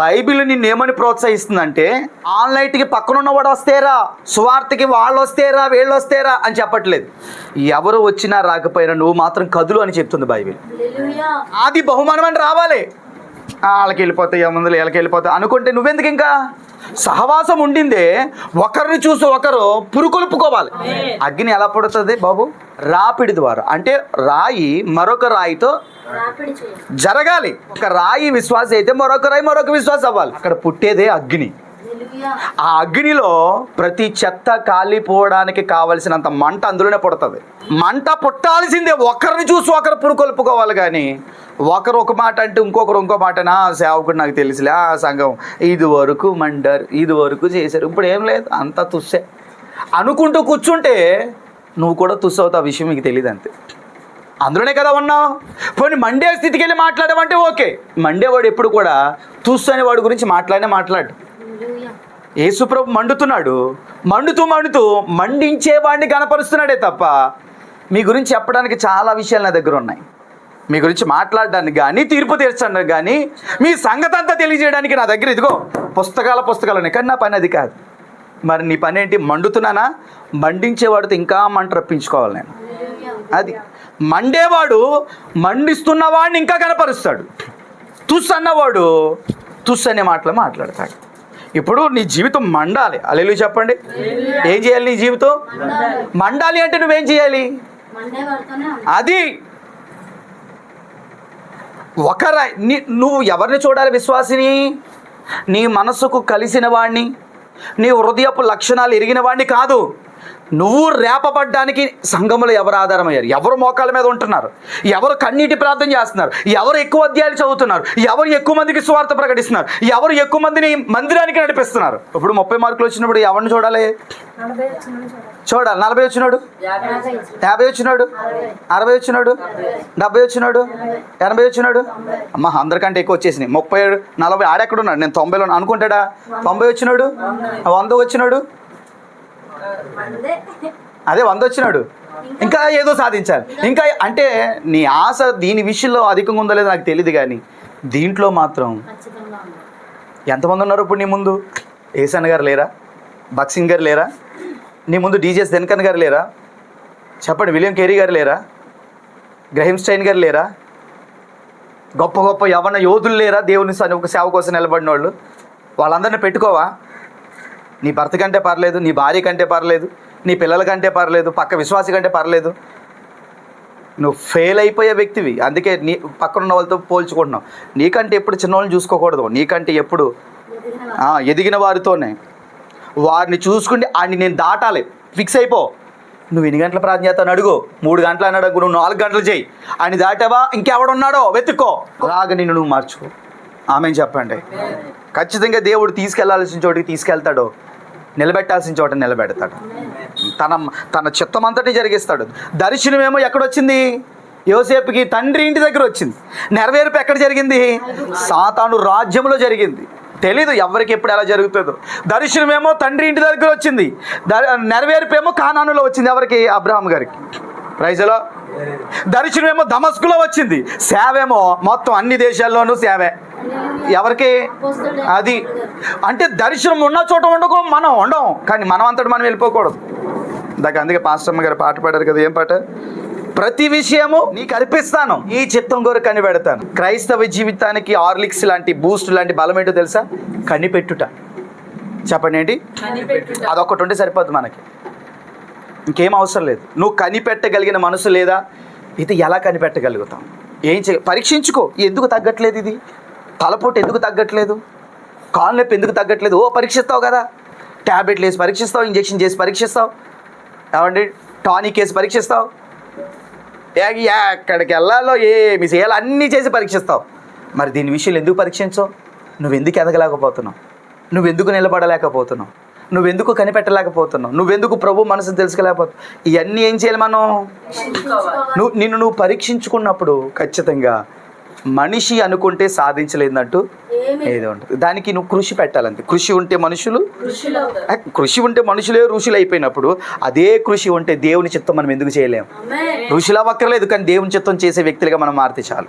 Bible నిన్ను ఏమని ప్రోత్సహిస్తుందంటే ఆన్లైట్కి పక్కన ఉన్నవాడు వస్తేరా సువార్తకి వాళ్ళు వస్తేరా వీళ్ళు వస్తేరా అని చెప్పట్లేదు. ఎవరు వచ్చినా రాకపోయినా నువ్వు మాత్రం కదులు అని చెప్తుంది బైబిల్. అది బహుమానం అని రావాలి. వాళ్ళకి వెళ్ళిపోతాయి ఏముంది వీళ్ళకి వెళ్ళిపోతాయి అనుకుంటే నువ్వెందుకు ఇంకా? సహవాసం ఉండిందే ఒకరిని చూసి ఒకరు పురుకొలుపుకోవాలి అగ్ని ఎలా పడుతుంది బాబు? రాపిడి ద్వారా. అంటే రాయి మరొక రాయితో జరగాలి. ఒక రాయి విశ్వాస అయితే మరొక రాయి మరొక విశ్వాసం అవ్వాలి. అక్కడ పుట్టేదే అగ్ని. ఆ అగ్నిలో ప్రతి చెత్త కాలిపోవడానికి కావలసినంత మంట అందులోనే పుడుతుంది. మంట పుట్టాల్సిందే. ఒకరిని చూసి ఒకరు పురుకొల్పుకోవాలి కానీ ఒకరు ఒక మాట అంటే ఇంకొకరు ఇంకో మాట నా సేవకుడు నాకు తెలిసిలే. ఆ సంఘం ఇది వరకు మండారు ఇది వరకు చేశారు. ఇప్పుడు ఏం లేదు. అంతా తుస్సే. అనుకుంటూ కూర్చుంటే నువ్వు కూడా తుస్సు అవుతావు ఆ విషయం మీకు తెలియదు అంతే. అందులోనే కదా ఉన్నావు. పోనీ మండే స్థితికి వెళ్ళి మాట్లాడమంటే ఓకే. మండేవాడు ఎప్పుడు కూడా తుస్సు అనే వాడి గురించి మాట్లాడినే మాట్లాడు. యేసుప్రభు మండుతున్నాడు. మండుతూ మండుతూ మండించేవాడిని కనపరుస్తున్నాడే తప్ప మీ గురించి చెప్పడానికి చాలా విషయాలు నా దగ్గర ఉన్నాయి. మీ గురించి మాట్లాడడానికి కానీ తీర్పు తీర్చడానికి కానీ మీ సంగతి అంతా తెలియజేయడానికి నా దగ్గర ఇదిగో పుస్తకాల పుస్తకాలు ఉన్నాయి. కానీ నా పని అది కాదు. మరి నీ పని ఏంటి? మండుతున్నానా? మండించేవాడితో ఇంకా మంట రప్పించుకోవాలి నేను. అది. మండేవాడు మండిస్తున్న వాడిని ఇంకా కనపరుస్తాడు. తుస్ అన్నవాడు తుస్ అనే మాటలు మాట్లాడతాడు. ఇప్పుడు నీ జీవితం మండాలి. అల్లెలు చెప్పండి. ఏం చేయాలి నీ జీవితం? మండాలి. అంటే నువ్వేం చేయాలి? అది. ఒకర నువ్వు ఎవరిని చూడాలి విశ్వాసిని? నీ మనసుకు కలిసిన వాడిని? నీ హృదయపు లక్షణాలు ఎరిగిన వాడిని కాదు. నువ్వు రేపబడ్డానికి సంఘములో ఎవరు ఆధారమయ్యారు? ఎవరు మోకాల మీద ఉంటున్నారు? ఎవరు కన్నీటి ప్రార్థన చేస్తున్నారు? ఎవరు ఎక్కువ అధ్యాయాలు చదువుతున్నారు? ఎవరు ఎక్కువ మందికి స్వార్థ ప్రకటిస్తున్నారు? ఎవరు ఎక్కువ మందిని మందిరానికి నడిపిస్తున్నారు? ఇప్పుడు ముప్పై మార్కులు వచ్చినప్పుడు ఎవరిని చూడాలి? చూడాలి. నలభై వచ్చినాడు? యాభై వచ్చినాడు. అరవై వచ్చినాడు? డెబ్బై వచ్చినాడు? ఎనభై వచ్చినాడు? అమ్మ అందరికంటే ఎక్కువ వచ్చేసినాయి. ముప్పై ఏడు నలభై ఆడెక్కడ ఉన్నాడు నేను తొంభైలో. అనుకుంటాడా? తొంభై వచ్చినాడు? వంద వచ్చినాడు? అదే వంద వచ్చినాడు ఇంకా ఏదో సాధించాలి. ఇంకా? అంటే నీ ఆశ దీని విషయంలో అధికంగా ఉందో లేదో నాకు తెలియదు కానీ దీంట్లో మాత్రం ఎంతమంది ఉన్నారు ఇప్పుడు నీ ముందు? ఏసన్ గారు లేరా? బక్సింగ్ గారు లేరా? నీ ముందు డీజేస్ దినకన్ గారు లేరా? చెప్పండి విలియం కేరీ గారు లేరా? గ్రహిం స్టైన్ గారు లేరా? గొప్ప గొప్ప యవన యోధులు లేరా? దేవుని ఒక సేవ కోసం నిలబడిన వాళ్ళు వాళ్ళందరినీ పెట్టుకోవా? నీ భర్త కంటే పర్లేదు నీ భార్య కంటే పర్లేదు నీ పిల్లల కంటే పర్లేదు పక్క విశ్వాసి కంటే పర్లేదు. నువ్వు ఫెయిల్ అయిపోయే వ్యక్తివి. అందుకే నీ పక్కన ఉన్న వాళ్ళతో పోల్చుకుంటున్నావు. నీకంటే ఎప్పుడు చిన్నవాళ్ళని చూసుకోకూడదు. నీకంటే ఎప్పుడు ఎదిగిన వారితోనే. వారిని చూసుకుంటే ఆయన్ని నేను దాటాలి. ఫిక్స్ అయిపో. నువ్వు ఎన్ని గంటల ప్రార్థన చేస్తాను అడుగు? మూడు గంటలు అన్నాడు నువ్వు నాలుగు గంటలు చేయి. ఆయన దాటావా? ఇంకెవడున్నాడో వెతుక్కో. అలాగ నిన్ను నువ్వు మార్చుకో. ఆమె చెప్పండి. ఖచ్చితంగా దేవుడు తీసుకెళ్ళాల్సిన చోటికి తీసుకెళ్తాడు. నిలబెట్టాల్సిన చోట నిలబెడతాడు. తన తన చిత్తం అంతటి జరిగిస్తాడు. దర్శనమేమో ఎక్కడొచ్చింది? యోసేపుకి తండ్రి ఇంటి దగ్గర వచ్చింది. నెరవేర్పు ఎక్కడ జరిగింది? సాతాను రాజ్యంలో జరిగింది. తెలీదు ఎవరికి ఎప్పుడు ఎలా జరుగుతుందో. దర్శనమేమో తండ్రి ఇంటి దగ్గర వచ్చింది. ద- నెరవేర్పేమో కానానులో వచ్చింది ఎవరికి? అబ్రహాం గారికి. ప్రైజలో దర్శనమేమో దమస్కులో వచ్చింది. సేవేమో మొత్తం అన్ని దేశాల్లోనూ సేవే. ఎవరికి? అది. అంటే దర్శనం ఉన్న చోట ఉండకో మనం ఉండం కానీ మనం అంతటి మనం వెళ్ళిపోకూడదు. దాకా అందుకే పాస్టమ్మ గారు పాట పాడారు కదా ఏం పాట? ప్రతి విషయము నీకు అర్పిస్తాను ఈ చిత్తం కొరకు కనిపెడతాను. క్రైస్తవ జీవితానికి ఆర్లిక్స్ లాంటి బూస్ట్ లాంటి బలం ఏంటో తెలుసా? కనిపెట్టుట. చెప్పండి ఏంటి? అదొకటి ఉంటే సరిపోద్ది మనకి. ఇంకేం అవసరం లేదు. నువ్వు కనిపెట్టగలిగిన మనసు లేదా? ఇది ఎలా కనిపెట్టగలుగుతాం? ఏం చే పరీక్షించుకో. ఎందుకు తగ్గట్లేదు ఇది? తలపోటు ఎందుకు తగ్గట్లేదు? కాలు నొప్పి ఎందుకు తగ్గట్లేదు? ఓ పరీక్షిస్తావు కదా. ట్యాబ్లెట్లు వేసి పరీక్షిస్తావు ఇంజెక్షన్ చేసి పరీక్షిస్తావు. ఏమండి? టానిక్ వేసి పరీక్షిస్తావు. ఏ- ఎక్కడికి వెళ్ళాలో ఏమి చేయాలో అన్నీ చేసి పరీక్షిస్తావు. మరి దీని విషయాలు ఎందుకు పరీక్షించవు? నువ్వెందుకు ఎదగలేకపోతున్నావు? నువ్వెందుకు నిలబడలేకపోతున్నావు? నువ్వెందుకు కనిపెట్టలేకపోతున్నావు? నువ్వెందుకు ప్రభు మనసును తెలుసుకోలేకపోతున్నావు? ఇవన్నీ ఏం చేయాలి మనం? నువ్వు నిన్ను నువ్వు పరీక్షించుకున్నప్పుడు ఖచ్చితంగా మనిషి అనుకుంటే సాధించలేదంటూ ఏదో ఉంటుంది. దానికి నువ్వు కృషి పెట్టాలంతే. కృషి ఉంటే మనుషులు? కృషి ఉంటే మనుషులే ఋషులు అయిపోయినప్పుడు అదే కృషి ఉంటే దేవుని చిత్తం మనం ఎందుకు చేయలేం? ఆమేన్. ఋషులు అవ్వక్కర్లేదు కానీ దేవుని చిత్తం చేసే వ్యక్తులుగా మనం మారితే చాలు.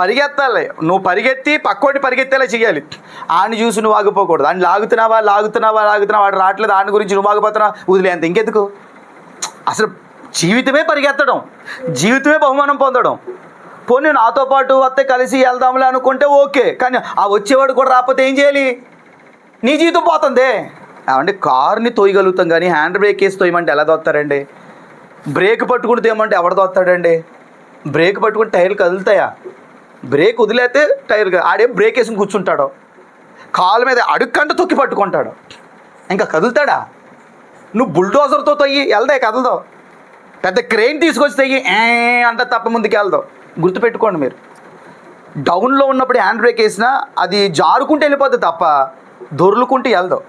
పరిగెత్తాలి. నువ్వు పరిగెత్తి పక్కోటి పరిగెత్తేలా చేయాలి ఆడిని చూసి నువ్వు ఆగిపోకూడదు. ఆయన లాగుతున్నావా లాగుతున్నావా లాగుతున్నావా వాడు రావట్లేదు ఆడిని గురించి నువ్వు ఆగిపోతున్నావా వదిలేంత ఇంకెందుకు? అసలు జీవితమే పరిగెత్తడం. జీవితమే బహుమానం పొందడం. పోనీ నాతో పాటు వస్తే కలిసి వెళ్దాంలే అనుకుంటే ఓకే కానీ ఆ వచ్చేవాడు కూడా రాకపోతే ఏం చేయాలి? నీ జీవితం పోతుంది. అంటే కారుని తోయగలుగుతాం కానీ హ్యాండ్ బ్రేక్ వేసి తోయమంటే ఎలా తోస్తారండి? బ్రేక్ పట్టుకుని తేమంటే ఎవడు తోస్తాడండి? బ్రేక్ పట్టుకుని టైర్లు కదులుతాయా? బ్రేక్ వదిలేతే టైర్ ఆడే బ్రేక్ వేసుకుని కూర్చుంటాడు? కాలు మీద అడుక్కంట తొక్కి పట్టుకుంటాడు. ఇంకా కదులుతాడా? నువ్వు బుల్డోజర్తో తొయ్యి వెళ్దా కదలదావు పెద్ద క్రెయిన్ తీసుకొస్తే ఏ అంటే తప్ప ముందుకు వెళ్దాం. గుర్తుపెట్టుకోండి మీరు. డౌన్లో ఉన్నప్పుడు హ్యాండ్ బ్రేక్ వేసినా అది జారుకుంటూ వెళ్ళిపోద్ది తప్ప దొర్లుకుంటూ వెళ్దాం.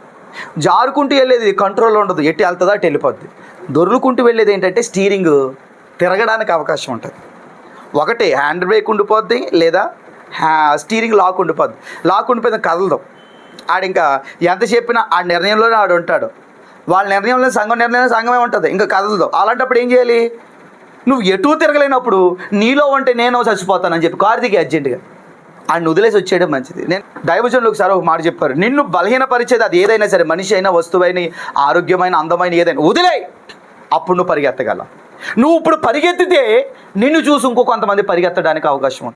జారుకుంటూ వెళ్ళేది కంట్రోల్లో ఉండదు. ఎట్టి వెళ్తుందో అటు వెళ్ళిపోద్ది. దొర్లుకుంటూ వెళ్ళేది ఏంటంటే స్టీరింగ్ తిరగడానికి అవకాశం ఉంటుంది. ఒకటి హ్యాండ్ బ్రేక్ ఉండిపోద్ది లేదా స్టీరింగ్ లాక్ ఉండిపోద్ది. లాక్ ఉండిపోయింది కదలదు. ఆడింకా ఎంత చెప్పినా ఆ నిర్ణయంలోనే ఆడు ఉంటాడు వాళ్ళ నిర్ణయంలో సంఘం నిర్ణయం సంఘమే ఉంటుంది. ఇంకా కదలదు అలాంటప్పుడు ఏం చేయాలి? నువ్వు ఎటు తిరగలేనప్పుడు నీలో ఉంటే నేను చచ్చిపోతానని చెప్పి కార్తీక్ అర్జెంటుగా ఆయన వదిలేసి వచ్చేయడం మంచిది. నేను దైవజనులు ఒకసారి ఒక మాట చెప్పారు. నిన్ను బలహీనపరిచేది అది ఏదైనా సరే మనిషి అయినా వస్తువైన ఆరోగ్యమైన అందమైన ఏదైనా వదిలే అప్పుడు నువ్వు పరిగెత్తగల నువ్వు ఇప్పుడు పరిగెత్తితే నిన్ను చూసి ఇంకో కొంతమంది పరిగెత్తడానికి అవకాశం ఉంది